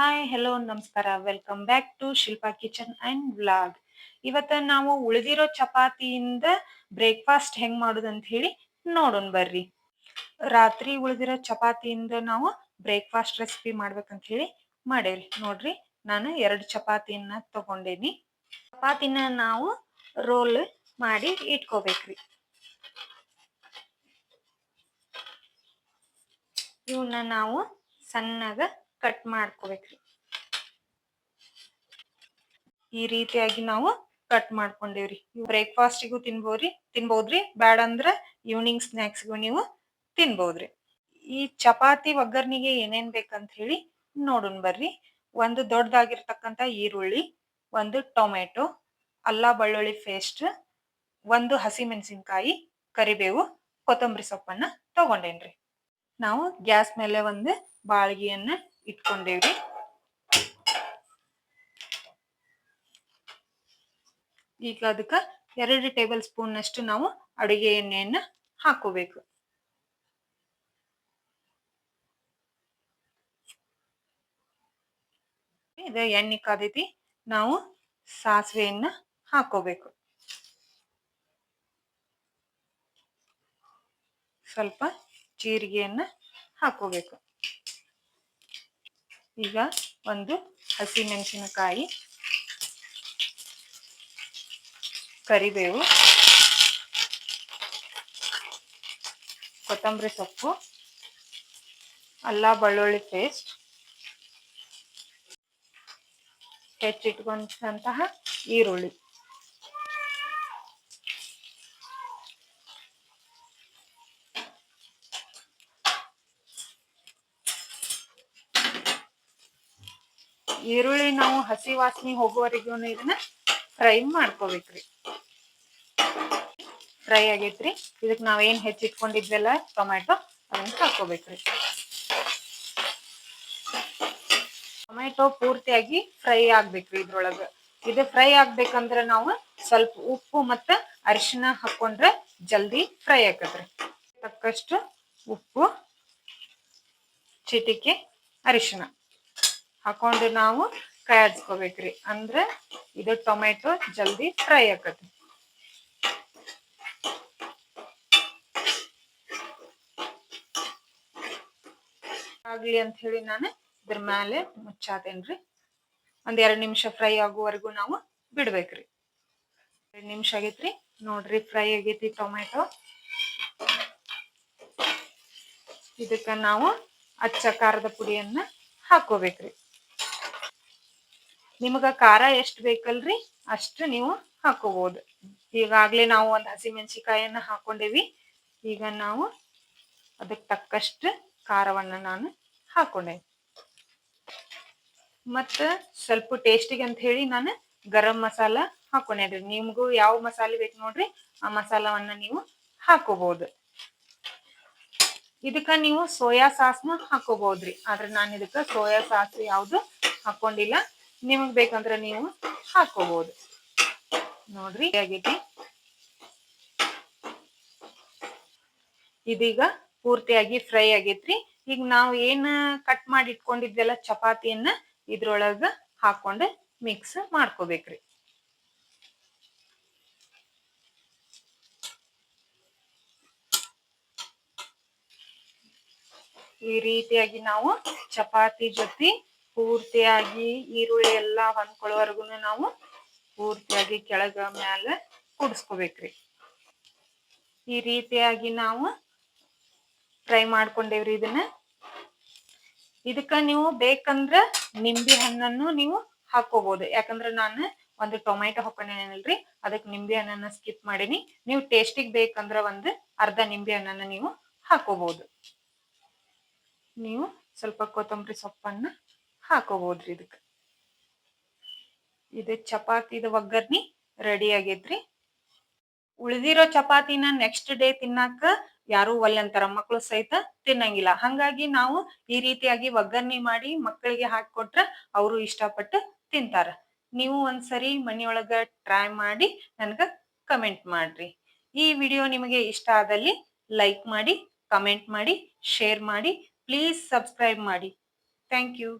Hi hello ನಮಸ್ಕಾರ. Welcome back to Shilpa kitchen and vlog ಇವತ್ತ ನಾವು ಉಳಿದಿರೋ ಚಪಾತಿಯಿಂದ ಬ್ರೇಕ್ಫಾಸ್ಟ್ ಹೆಂಗ್ ಮಾಡೋದಂತ ಹೇಳಿ ನೋಡೋಣ ಬರ್ರಿ. ರಾತ್ರಿ ಉಳಿದಿರೋ ಚಪಾತಿಯಿಂದ ನಾವು ಬ್ರೇಕ್ಫಾಸ್ಟ್ ರೆಸಿಪಿ ಮಾಡ್ಬೇಕಂತ ಹೇಳಿ ಮಾಡೇರಿ. ನೋಡ್ರಿ, ನಾನು ಎರಡು ಚಪಾತಿಯನ್ನ ತಗೊಂಡೇನಿ. ಚಪಾತಿನ ನಾವು ರೋಲ್ ಮಾಡಿ ಇಟ್ಕೋಬೇಕ್ರಿ. ಇವನ್ನ ನಾವು ಸಣ್ಣಗ ಕಟ್ ಮಾಡ್ಕೋಬೇಕ್ರಿ. ಈ ರೀತಿಯಾಗಿ ನಾವು ಕಟ್ ಮಾಡ್ಕೊಂಡೇವ್ರಿ. ಬ್ರೇಕ್ಫಾಸ್ಟಿಗೂ ತಿನ್ಬೋದ್ರಿ ತಿನ್ಬೋದ್ರಿ. ಬ್ಯಾಡ ಅಂದ್ರ ಈವ್ನಿಂಗ್ ಸ್ನ್ಯಾಕ್ಸ್ಗೂ ನೀವು ತಿನ್ಬೋದ್ರಿ. ಈ ಚಪಾತಿ ಒಗ್ಗರ್ನಿಗೆ ಏನೇನ್ ಬೇಕಂತ ಹೇಳಿ ನೋಡೋಣ ಬರ್ರಿ. ಒಂದು ದೊಡ್ಡದಾಗಿರ್ತಕ್ಕಂಥ ಈರುಳ್ಳಿ, ಒಂದು ಟೊಮೆಟೊ ಅಲ್ಲ ಬೆಳ್ಳುಳ್ಳಿ ಪೇಸ್ಟ್ ಒಂದು ಹಸಿ ಮೆಣಸಿನ್ಕಾಯಿ ಕರಿಬೇವು, ಕೊತ್ತಂಬರಿ ಸೊಪ್ಪನ್ನ ತಗೊಂಡೇನ್ರಿ. ನಾವು ಗ್ಯಾಸ್ ಮೇಲೆ ಒಂದು ಬಾಳ್ಗಿಯನ್ನ ಇಟ್ಕೊಂಡೇವ್ರಿ. ಈಗ ಅದಕ್ಕೆ ಎರಡು ಟೇಬಲ್ ಸ್ಪೂನ್ ಅಷ್ಟು ನಾವು ಅಡುಗೆ ಎಣ್ಣೆಯನ್ನ ಹಾಕೋಬೇಕು. ಇದು ಎಣ್ಣೆ ಕಾದೈತಿ, ನಾವು ಸಾಸಿವೆಯನ್ನ ಹಾಕೋಬೇಕು. ಸ್ವಲ್ಪ ಜೀರಿಗೆಯನ್ನ ಹಾಕೋಬೇಕು. ಈಗ ಒಂದು ಹಸಿಮೆಣಸಿನಕಾಯಿ ಕರಿಬೇವು ಕೊತ್ತಂಬರಿ ಸೊಪ್ಪು ಅಲ್ಲ ಬೆಳ್ಳುಳ್ಳಿ ಪೇಸ್ಟ್ ಹೆಚ್ಚಿಟ್ಕೊಂಡಂತಹ ಈರುಳ್ಳಿ. ಈರುಳ್ಳಿ ನಾವು ಹಸಿ ವಾಸನೆ ಹೋಗುವವರೆಗೂ ಇದನ್ನ ಫ್ರೈ ಮಾಡ್ಕೋಬೇಕ್ರಿ. ಫ್ರೈ ಆಗೈತ್ರಿ. ಇದಕ್ ನಾವೇನ್ ಹೆಚ್ಚಿಟ್ಕೊಂಡಿದ್ವಲ್ಲ ಟೊಮ್ಯಾಟೊ, ಅದನ್ನ ಹಾಕೋಬೇಕ್ರಿ. ಟೊಮ್ಯಾಟೊ ಪೂರ್ತಿಯಾಗಿ ಫ್ರೈ ಆಗ್ಬೇಕ್ರಿ ಇದ್ರೊಳಗ. ಇದು ಫ್ರೈ ಆಗ್ಬೇಕಂದ್ರ ನಾವು ಸ್ವಲ್ಪ ಉಪ್ಪು ಮತ್ತ ಅರಿಶಿನ ಹಾಕೊಂಡ್ರೆ ಜಲ್ದಿ ಫ್ರೈ ಆಕತ್ರಿ ತಕ್ಕಷ್ಟು ಉಪ್ಪು, ಚಿಟಿಕೆ, ಅರಿಶಿನ. ಹಾಕೊಂಡು ನಾವು ಕಾಯಿಸ್ಕೋಬೇಕ್ರಿ. ಅಂದ್ರೆ ಇದು ಟೊಮೆಟೊ ಜಲ್ದಿ ಫ್ರೈ ಆಕತಿ ಆಗ್ಲಿ ಅಂತ ಹೇಳಿ ನಾನು ಇದ್ರ ಮೇಲೆ ಮುಚ್ಚಾತೇನ್ರಿ. ಒಂದ್ ಎರಡ್ ನಿಮಿಷ ಫ್ರೈ ಆಗುವವರೆಗೂ ನಾವು ಬಿಡ್ಬೇಕ್ರಿ. ಎರಡ್ ನಿಮಿಷ ಆಗೈತ್ರಿ. ನೋಡ್ರಿ ಫ್ರೈ ಆಗೈತಿ ಟೊಮೆಟೊ. ಇದಕ್ಕ ನಾವು ಅಚ್ಚ ಖಾರದ ಪುಡಿಯನ್ನ ಹಾಕೋಬೇಕ್ರಿ. ನಿಮಗ ಖಾರ ಎಷ್ಟು ಬೇಕಲ್ರಿ ಅಷ್ಟು ನೀವು ಹಾಕೋಬಹುದು ಈಗಾಗ್ಲೇ ನಾವು ಒಂದ್ ಹಸಿ ಮೆಣಸಿಕಾಯನ್ನ ಹಾಕೊಂಡೇವಿ. ಈಗ ನಾವು ಅದಕ್ಕೆ ತಕ್ಕಷ್ಟು ಖಾರವನ್ನ ನಾನು ಹಾಕೊಂಡೆ. ಮತ್ತ ಸ್ವಲ್ಪ ಟೇಸ್ಟಿಗೆ ಅಂತ ಹೇಳಿ ನಾನು ಗರಂ ಮಸಾಲ ಹಾಕೊಂಡೇನ್ರಿ ನಿಮ್ಗೂ ಯಾವ ಮಸಾಲೆ ಬೇಕು ನೋಡ್ರಿ, ಆ ಮಸಾಲವನ್ನ ನೀವು ಹಾಕೋಬಹುದು ಇದಕ್ಕ ನೀವು ಸೋಯಾ ಸಾಸ್ನ ಹಾಕೋಬಹುದ್ರಿ ಆದ್ರೆ ನಾನು ಇದಕ್ಕ ಸೋಯಾ ಸಾಸ್ ಯಾವ್ದು ಹಾಕೊಂಡಿಲ್ಲ. ನಿಮಗ್ ಬೇಕಂದ್ರೆ ನೀವು ಹಾಕೋಬಹುದು ನೋಡ್ರಿ ಆಗೈತಿ ಇದೀಗ ಪೂರ್ತಿಯಾಗಿ ಫ್ರೈ ಆಗೈತ್ರಿ. ಈಗ ನಾವು ಏನ್ ಕಟ್ ಮಾಡಿ ಇಟ್ಕೊಂಡಿದ್ದೆಲ್ಲ ಚಪಾತಿಯನ್ನ ಇದ್ರೊಳಗ ಹಾಕೊಂಡು ಮಿಕ್ಸ್ ಮಾಡ್ಕೋಬೇಕ್ರಿ. ಈ ರೀತಿಯಾಗಿ ನಾವು ಚಪಾತಿ ಜೊತೆ ಪೂರ್ತಿಯಾಗಿ ಈರುಳ್ಳಿ ಎಲ್ಲಾ ಹೊಂದ್ಕೊಳ್ಳೋವರೆಗೂ ನಾವು ಪೂರ್ತಿಯಾಗಿ ಕೆಳಗ ಮ್ಯಾಲ ಕುಡಿಸ್ಕೋಬೇಕ್ರಿ. ಈ ರೀತಿಯಾಗಿ ನಾವು ಫ್ರೈ ಮಾಡ್ಕೊಂಡೇವ್ರಿ ಇದನ್ನ. ಇದಕ್ಕ ನೀವು ಬೇಕಂದ್ರ ನಿಂಬೆ ಹಣ್ಣನ್ನು ನೀವು ಹಾಕೋಬಹುದು ಯಾಕಂದ್ರ ನಾನು ಒಂದು ಟೊಮ್ಯಾಟೊ ಹಾಕೊಂಡೇನಲ್ರಿ ಅದಕ್ಕೆ ನಿಂಬೆ ಹಣ್ಣನ್ನ ಸ್ಕಿಪ್ ಮಾಡೀನಿ. ನೀವು ಟೇಸ್ಟಿಗೆ ಬೇಕಂದ್ರ ಒಂದು ಅರ್ಧ ನಿಂಬೆ ಹಣ್ಣನ್ನ ನೀವು ಹಾಕೋಬಹುದು ನೀವು ಸ್ವಲ್ಪ ಕೊತ್ತಂಬರಿ ಸೊಪ್ಪನ್ನ ಹಾಕೋಬಹುದ್ರಿ ಇದಕ್ಕೆ ಇದು ಚಪಾತಿದ ಒಗ್ಗರ್ನಿ ರೆಡಿ ಆಗೇತ್ರಿ. ಉಳಿದಿರೋ ಚಪಾತಿನ ನೆಕ್ಸ್ಟ್ ಡೇ ತಿನ್ನಾಕ ಯಾರು ಒಲ್ಲೆ ಮಕ್ಕಳು ಸಹಿತ ತಿನ್ನಂಗಿಲ್ಲ. ಹಂಗಾಗಿ ನಾವು ಈ ರೀತಿಯಾಗಿ ಒಗ್ಗರ್ಣಿ ಮಾಡಿ ಮಕ್ಕಳಿಗೆ ಹಾಕೊಟ್ರ ಅವರು ಇಷ್ಟಪಟ್ಟು ತಿಂತಾರ. ನೀವು ಒಂದ್ಸರಿ ಮನೆಯೊಳಗ ಟ್ರೈ ಮಾಡಿ ನನಗ ಕಮೆಂಟ್ ಮಾಡ್ರಿ. ಈ ವಿಡಿಯೋ ನಿಮಗೆ ಇಷ್ಟ ಆದಲ್ಲಿ ಲೈಕ್ ಮಾಡಿ ಕಮೆಂಟ್ ಮಾಡಿ ಶೇರ್ ಮಾಡಿ ಪ್ಲೀಸ್ ಸಬ್ಸ್ಕ್ರೈಬ್ ಮಾಡಿ. Thank you